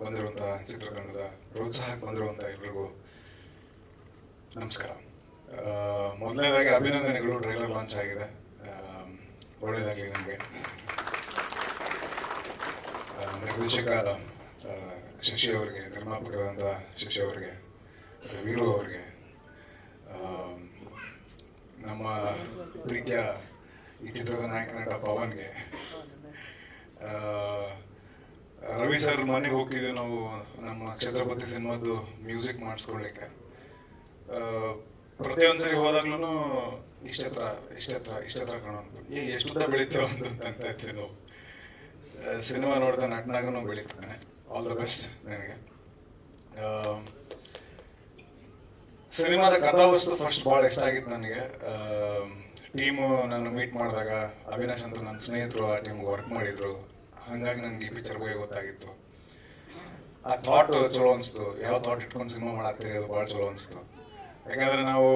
ಬಂದಿರುವಂಥ ಚಿತ್ರತಂಡದ ಪ್ರೋತ್ಸಾಹಕ್ಕೆ ಬಂದಿರುವಂಥ ಎಲ್ರಿಗೂ ನಮಸ್ಕಾರ. ಮೊದಲನೇದಾಗಿ ಅಭಿನಂದನೆಗಳು, ಟ್ರೈಲರ್ ಲಾಂಚ್ ಆಗಿದೆ. ಒಳ್ಳೆಯದಾಗಲಿ ನಮಗೆ. ನಿರ್ದೇಶಕ ಶಶಿ ಅವರಿಗೆ ನಿರ್ಮಾಪಕರಾದಂಥ ಶಶಿ ಅವರಿಗೆ ವೀರು ಅವರಿಗೆ ನಮ್ಮ ಪ್ರೀತಿಯ ಈ ಚಿತ್ರದ ನಾಯಕ ನಟ ಪವನ್ಗೆ ರವಿ ಸರ್ ಮನೆಗೆ ಹೋಗಿದ್ದೆ ನಾವು ನಮ್ಮ ಛತ್ರಪತಿ ಸಿನಿಮಾದ್ದು ಮ್ಯೂಸಿಕ್ ಮಾಡಿಸ್ಕೊಳ್ಳಿಕ್ಕೆ. ಆ, ಪ್ರತಿಯೊಂದು ಸರಿ ಹೋದಾಗ್ಲೂ ಇಷ್ಟತ್ರ ಇಷ್ಟತ್ರ ಇಷ್ಟತ್ರ ಕಾಣೋದು ಏ ಎಷ್ಟು ಉದ್ದ ಬೆಳೀತೀವ ಅಂತ ಅಂತ ಇದ್ವಿ ನಾವು. ಸಿನಿಮಾ ನೋಡ್ತಾ ನಟನಾಗೂ ಬೆಳೀತಾನೆ. ಆಲ್ ದ ಬೆಸ್ಟ್ ನನಗೆ. ಸಿನಿಮಾದ ಕಥಾವಸ್ತು ಫಸ್ಟ್ ಭಾಳ ಇಷ್ಟ ಆಗಿತ್ತು ನನಗೆ. ಟೀಮು ನಾನು ಮೀಟ್ ಮಾಡಿದಾಗ ಅವಿನಾಶ್ ಅಂತ ನನ್ನ ಸ್ನೇಹಿತರು ಆ ಟೀಮ್ ವರ್ಕ್ ಮಾಡಿದ್ರು. ಹಾಗಾಗಿ ನಂಗೆ ಈ ಪಿಕ್ಚರ್ ಬಗ್ಗೆ ಗೊತ್ತಾಗಿತ್ತು. ಆ ಥಾಟ್ ಚಲೋ ಅನಿಸ್ತು. ಯಾವ ಥಾಟ್ ಇಟ್ಕೊಂಡು ಸಿನಿಮಾ ಮಾಡಾಕ್ತೀರಿ ಅದು ಭಾಳ ಚಲೋ ಅನಿಸ್ತು. ಯಾಕಂದ್ರೆ ನಾವು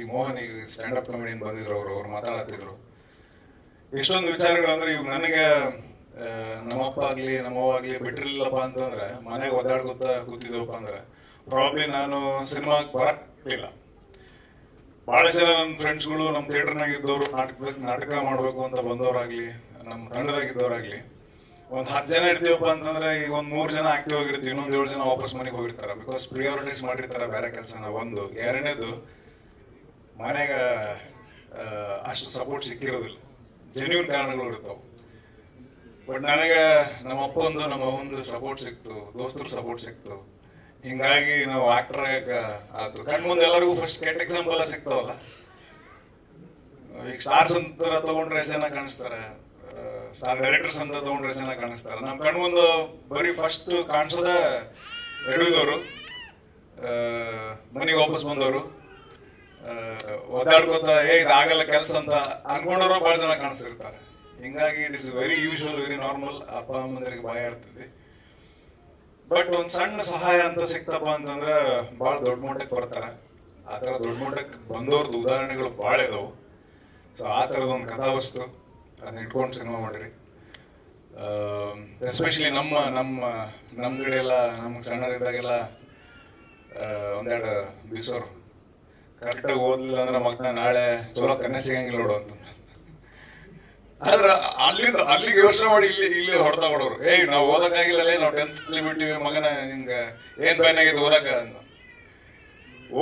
ಈ ಮೋಹನ್ ಈಗ ಸ್ಟ್ಯಾಂಡ್ ಅಪ್ ಕಾಮಿಡಿಯನ್ ಬಂದಿದ್ರು ಅವರು, ಅವ್ರು ಮಾತಾಡತ್ತಿದ್ರು ಎಷ್ಟೊಂದು ವಿಚಾರಗಳಂದ್ರೆ ಇವಾಗ ನನಗೆ ನಮ್ಮಪ್ಪ ಆಗ್ಲಿ, ನಮ್ಮವ್ವ ಆಗ್ಲಿ ಬಿಟ್ಟಿರ್ಲಿಲ್ಲಪ್ಪ ಅಂತಂದ್ರೆ, ಮನೆಗೆ ಒದ್ದಾಡ್ಕೊತ ಕೂತಿದ್ದವಪ್ಪ ಅಂದ್ರೆ ಪ್ರಾಬ್ಲಿ ನಾನು ಸಿನಿಮಾಗೆ ಬರಕ್ಲಿಲ್ಲ. ಬಹಳಷ್ಟು ಜನ ನನ್ನ ಫ್ರೆಂಡ್ಸ್ಗಳು ನಮ್ಮ ಥಿಯೇಟರ್ನಾಗ ಇದ್ದವರು ನಾಟಕ ನಾಟಕ ಮಾಡಬೇಕು ಅಂತ ಬಂದವರಾಗ್ಲಿ ನಮ್ಮ ತಂಡದಾಗಿದ್ದವರಾಗ್ಲಿ. ಒಂದ್ ಹತ್ತು ಜನ ಇರ್ತೀವಪ್ಪ ಅಂತಂದ್ರೆ ಈಗ ಒಂದ್ ಮೂರ್ ಜನ ಆಕ್ಟಿವ್ ಆಗಿರ್ತೀವಿ, ಇನ್ನೊಂದ್ ಏಳು ಜನ ವಾಪಸ್ ಮನೆಗೆ ಹೋಗಿರ್ತಾರ. ಬಿಕಾಸ್ ಪ್ರಿಯಾರಿಟೈಸ್ ಮಾಡಿರ್ತಾರ ಬೇರೆ ಕೆಲಸನ. ಒಂದು, ಎರಡನೇದು, ಮನೆಗ ಅಷ್ಟು ಸಪೋರ್ಟ್ ಸಿಕ್ಕಿರೋದಿಲ್ಲ. ಜೆನ್ಯೂನ್ ಕಾರಣಗಳು ಇರ್ತಾವ. ಬಟ್ ನನಗೆ ನಮ್ಮ ಅಪ್ಪಂದು, ನಮ್ಮ ಒಂದು ಸಪೋರ್ಟ್ ಸಿಕ್ತು, ದೋಸ್ತರು ಸಪೋರ್ಟ್ ಸಿಕ್ತು. ಹಿಂಗಾಗಿ ನಾವು ಆಕ್ಟರ್ ಆಯ್ತು ಕಣ್ ಮುಂದೆ ಎಲ್ಲರಿಗೂ ಫಸ್ಟ್ ಕೆಟ್ಟ ಎಕ್ಸಾಂಪಲ್ ಸಿಗ್ತಾವಲ್ಲ ಈಗ ಸ್ಟಾರ್ಸ್ ಅಂತ ತಗೊಂಡ್ರೆ ಎಷ್ಟ್ ಜನ ಕಾಣಿಸ್ತಾರೆ. ಡೈರೆಕ್ಟರ್ಸ್ ಅಂತ ತಗೊಂಡ್ರೆ ಚೆನ್ನಾಗಿ ಕಾಣಿಸ್ತಾರೆ ನಮ್ಮ ಕಣ್ ಒಂದು ಬರೀ ಫಸ್ಟ್ ಕಾಣಿಸೋದ ಎಡುದವರು ಮನೆಗೆ ವಾಪಸ್ ಬಂದವರು. ಒದ್ದಾಡ್ಕೋತ, ಏ, ಇದಾಗಲ್ಲ ಕೆಲಸ ಅಂತ ಅನ್ಕೊಂಡವರು ಬಹಳ ಜನ ಕಾಣಿಸ್ತಿರ್ತಾರೆ. ಹಿಂಗಾಗಿ it is very usual very normal ಅಪ್ಪ ಅಮ್ಮಂದರಿಗೆ ಭಯ ಇರ್ತದೆ ಬಟ್ ಒಂದ್ ಸಣ್ಣ ಸಹಾಯ ಅಂತ ಸಿಕ್ತಪ್ಪ ಅಂತಂದ್ರೆ ಬಹಳ ದೊಡ್ಡ ಮಟ್ಟಕ್ಕೆ ಬರ್ತಾರೆ. ಆ ತರ ದೊಡ್ಡ ಮಟ್ಟಕ್ಕೆ ಬಂದವ್ರದ್ದು ಉದಾಹರಣೆಗಳು ಬಹಳ ಇದಾವೆ. ಸೊ ಆ ಥರದ ಒಂದು ಕಥಾವಸ್ತು. ಅದನ್ನ ಇಟ್ಕೊಂಡು ಸಿನಿಮಾ ಮಾಡಿರಿ. ಎಸ್ಪೆಷಲಿ ನಮ್ಮ ನಮ್ಮ ನಮ್ಮ ಕಡೆ ಎಲ್ಲ ನಮ್ಗೆ ಸಣ್ಣರಿದ್ದಾಗೆಲ್ಲ ಒಂದೆರಡು ಬಿಸೋರು. ಕರೆಕ್ಟಾಗಿ ಓದ್ಲಿಲ್ಲ ಅಂದ್ರೆ ಮಗನ ನಾಳೆ ಚಲೋ ಕನ್ನೆ ಸಿಗಂಗಿಲ್ಲ ನೋಡು ಅಂತ. ಆದ್ರೆ ಅಲ್ಲಿಂದ, ಅಲ್ಲಿಗೆ ಯೋಚನೆ ಮಾಡಿ ಇಲ್ಲಿ ಇಲ್ಲಿ ಹೊಡೆತ ಹೊಡೋರು. ಏಯ್, ನಾವು ಓದಕ್ಕಾಗಿಲ್ಲಲೇ ನಾವು ಟೆಂತ್ ಬಿಟ್ಟಿವಿ, ಮಗನ ಹಿಂಗ ಏನ್ ಬ್ಯಾನ್ ಆಗೈತೆ ಓದಕ್ಕ ಅಂತ.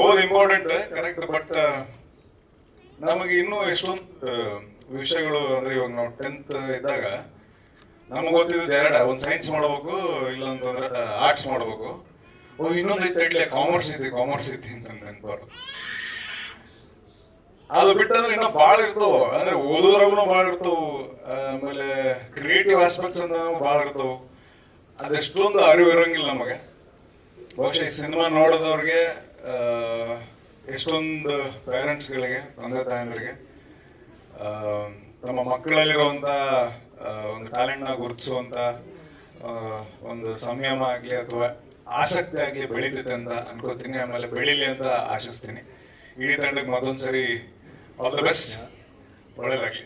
ಓದ್ ಇಂಪಾರ್ಟೆಂಟ್ ಕರೆಕ್ಟ್ ಬಟ್ ನಮಗೆ ಇನ್ನೂ ಎಷ್ಟೊಂದು ವಿಷಯಗಳು ಅಂದ್ರೆ ಇವಾಗ ನಾವು ಟೆಂತ್ ಇದ್ದಾಗ ನಮ್ಗೆ ಗೊತ್ತಿದ್ದು ಎರಡ, ಒಂದ್ ಸೈನ್ಸ್ ಮಾಡ್ಬೇಕು ಇಲ್ಲ ಅಂತಂದ್ರೆ ಆರ್ಟ್ಸ್ ಮಾಡ್ಬೇಕು. ಓ ಇನ್ನೊಂದು ಐತೆ ಇಡ್ಲಿ ಕಾಮರ್ಸ್ ಐತಿ ಕಾಮರ್ಸ್ ಐತಿ ಅಂತ ನೆನ್ಪಾರು ಅದು ಬಿಟ್ಟಂದ್ರೆ ಇನ್ನೂ ಭಾಳ ಇರ್ತಾವ. ಅಂದ್ರೆ ಓದೋರಾಗೂ ಭಾಳ ಇರ್ತಾವ. ಆಮೇಲೆ ಕ್ರಿಯೇಟಿವ್ ಆಸ್ಪೆಕ್ಟ್ಸ್ ಅಂತ ಭಾಳ ಇರ್ತಾವ. ಅದೆಷ್ಟೊಂದು ಅರಿವು ಇರಂಗಿಲ್ಲ ನಮಗೆ. ಬಹುಶಃ ಈ ಸಿನಿಮಾ ನೋಡಿದವ್ರಿಗೆ ಎಷ್ಟೊಂದು ಪೇರೆಂಟ್ಸ್ಗಳಿಗೆ ತಂದೆ ತಾಯಂದ್ರಿಗೆ ತಮ್ಮ ಮಕ್ಕಳಲ್ಲಿರುವಂತ ಒಂದು ಟ್ಯಾಲೆಂಟ್ನ ಗುರುತಿಸುವಂತ ಒಂದು ಸಂಯಮ ಆಗಲಿ ಅಥವಾ ಆಸಕ್ತಿ ಆಗಲಿ ಬೆಳೀತೈತೆ ಅಂತ ಅನ್ಕೋತೀನಿ. ಆಮೇಲೆ ಬೆಳೀಲಿ ಅಂತ ಆಶಿಸ್ತೀನಿ. ಇಡೀ ತಂಡಕ್ಕೆ ಮತ್ತೊಂದ್ಸರಿ ಆಲ್ ದ ಬೆಸ್ಟ್ ಒಳ್ಳೇದಾಗ್ಲಿ.